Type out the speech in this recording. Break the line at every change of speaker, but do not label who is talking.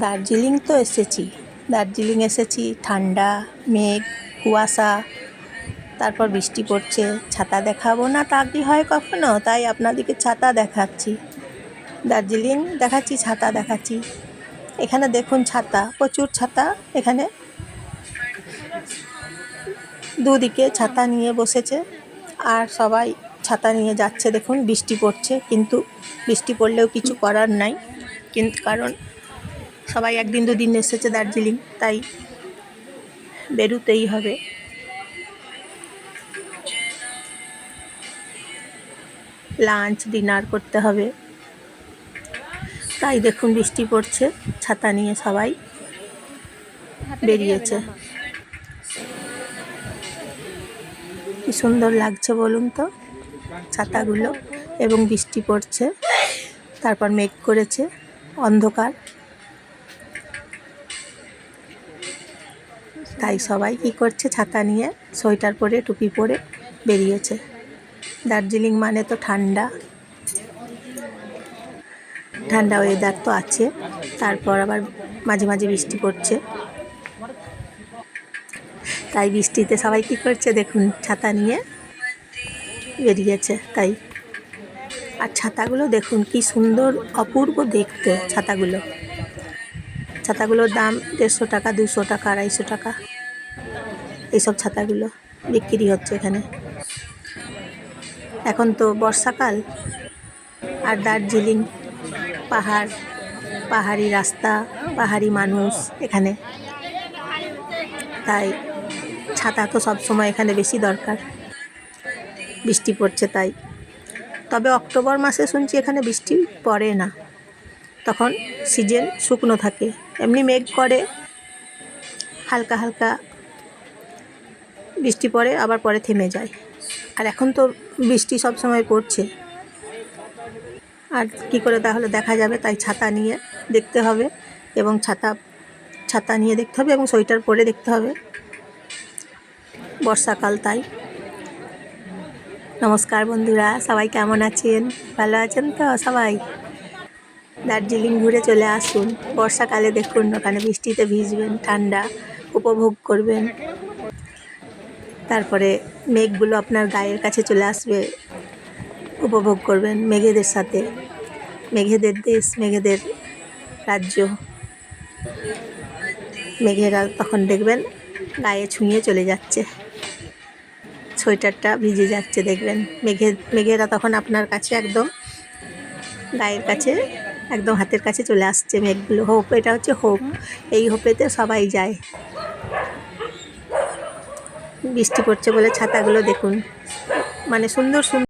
দার্জিলিং তো এসেছি। দার্জিলিং এসেছি, ঠান্ডা, মেঘ, কুয়াশা, তারপর বৃষ্টি পড়ছে, ছাতা দেখাবো না তা কি হয় কখনো? তাই আপনাদেরকে ছাতা দেখাচ্ছি। দার্জিলিং দেখাচ্ছি, ছাতা দেখাচ্ছি। এখানে দেখুন ছাতা, প্রচুর ছাতা এখানে। দুদিকে ছাতা নিয়ে বসেছে আর সবাই ছাতা নিয়ে যাচ্ছে। দেখুন বৃষ্টি পড়ছে, কিন্তু বৃষ্টি পড়লেও কিছু করার নাই। কিন্তু কারণ সবাই একদিন দুদিন এসেছে দার্জিলিং তাই বেরোতেই হবে। লাঞ্চ ডিনার করতে হবে। তাই দেখুন বৃষ্টি পড়ছে ছাতা নিয়ে সবাই বেরিয়েছে। কি সুন্দর লাগছে বলুন তো ছাতাগুলো এবং বৃষ্টি পড়ছে। তারপর মেঘ করেছে অন্ধকার। তাই সবাই কি করছে, ছাতা নিয়ে সোয়েটার পরে, টুপি পরে বেরিয়েছে। দার্জিলিং মানে তো ঠান্ডা। ঠান্ডা ওয়েদার তো আছে, তারপর আবার মাঝে মাঝে বৃষ্টি পড়ছে। তাই বৃষ্টিতে সবাই কী করছে, দেখুন, ছাতা নিয়ে বেরিয়েছে, তাই। আর ছাতাগুলো দেখুন, কি সুন্দর, অপূর্ব দেখতে ছাতাগুলো। ছাতাগুলোর দাম দেড়শো টাকা দুশো টাকা, আড়াইশো টাকা। এইসব ছাতাগুলো বিক্রি হচ্ছে এখানে। এখন তো বর্ষাকাল আর দার্জিলিং পাহাড়, পাহাড়ি রাস্তা, পাহাড়ি মানুষ এখানে। তাই ছাতা তো সব সময় এখানে বেশি দরকার। বৃষ্টি পড়ছে তাই। তবে অক্টোবর মাসে শুনছি এখানে বৃষ্টি পড়ে না। তখন সিজন শুকনো থাকে। এমনি মেঘ করে, হালকা হালকা বৃষ্টি পড়ে, আবার পরে থেমে যায়। আর এখন তো বৃষ্টি সব সময় পড়ছে। আর কি করে তাহলে দেখা যাবে? তাই ছাতা নিয়ে দেখতে হবে এবং ছাতা ছাতা নিয়ে দেখতে হবে এবং সোয়েটার পরে দেখতে হবে। বর্ষাকাল তাই। নমস্কার বন্ধুরা, সবাই কেমন আছেন? ভালো আছেন তো সবাই? দার্জিলিং ঘুরে চলে আসুন। বর্ষাকালে দেখুন, ওখানে বৃষ্টিতে ভিজবেন, ঠান্ডা উপভোগ করবেন। তারপরে মেঘগুলো আপনার গায়ের কাছে চলে আসবে, উপভোগ করবেন মেঘেদের সাথে। মেঘেদের দেশ, মেঘেদের রাজ্য। মেঘেরা তখন দেখবেন গায়ে ছুঁয়ে চলে যাচ্ছে। সোয়েটারটা ভিজে যাচ্ছে দেখবেন। মেঘে, মেঘেরা তখন আপনার কাছে একদম গায়ের কাছে একদম হাতের কাছে চলে আসছে মেঘগুলো হোপ এটা হচ্ছে হোপ এই হোপেতে সবাই যায়। বৃষ্টি পড়ছে বলে ছাতাগুলো দেখুন। মানে সুন্দর সুন্দর